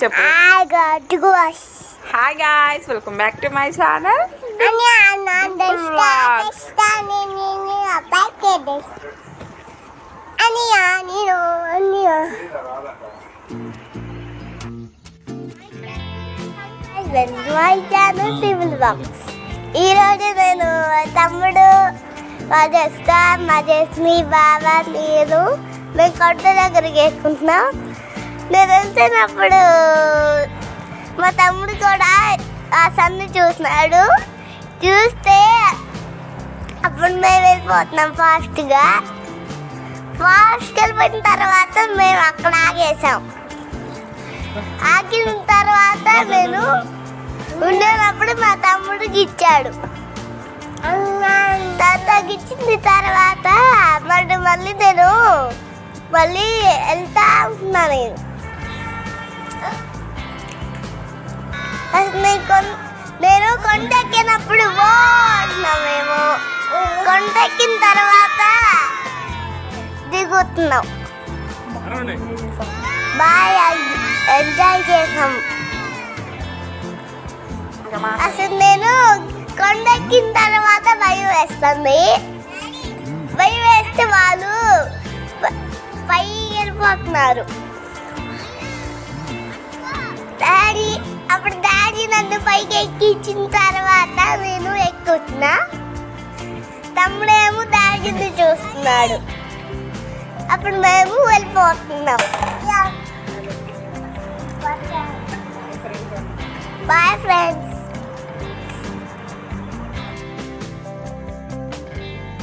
చెప్పు. Hi guys welcome back to my channel my channel civil box ఈరోజు నేను తమ్ముడు మా జస్త మా జస్మి బాబా నేను మేము కొట్ట దగ్గరికి వేసుకుంటున్నాం. నేను వెళ్తున్నప్పుడు మా తమ్ముడు కూడా ఆ సన్ను చూసినాడు. చూస్తే అప్పుడు మేము వెళ్ళిపోతున్నాం ఫాస్ట్గా ఫాస్ట్ వెళ్ళిపోయిన తర్వాత మేము అక్కడ ఆగేసాం ఆగిన తర్వాత నేను ఉండేటప్పుడు మా తమ్ముడికి ఇచ్చాడు తాతకి ఇచ్చిన తర్వాత మళ్ళీ మళ్ళీ నేను మళ్ళీ వెళ్తా ఉంటున్నాను నేను. నేను కొన్ నేను కొండెక్కినప్పుడు ఓ మేము కొండెక్కిన తర్వాత దిగుతున్నాం. బాగా ఎంజాయ్ చేసాం. అసలు నేను కొండెక్కిన తర్వాత భయం వేస్తుంది. భయం వేస్తే వాళ్ళు పై వెళ్ళిపోతున్నారు. నన్ను పైకి ఎక్కించిన తర్వాత నేను ఎక్కుతున్నా. తమ్ముడేమో డాడీని చూస్తున్నాడు. అప్పుడు మేము వెళ్ళిపోతున్నాం. Bye friends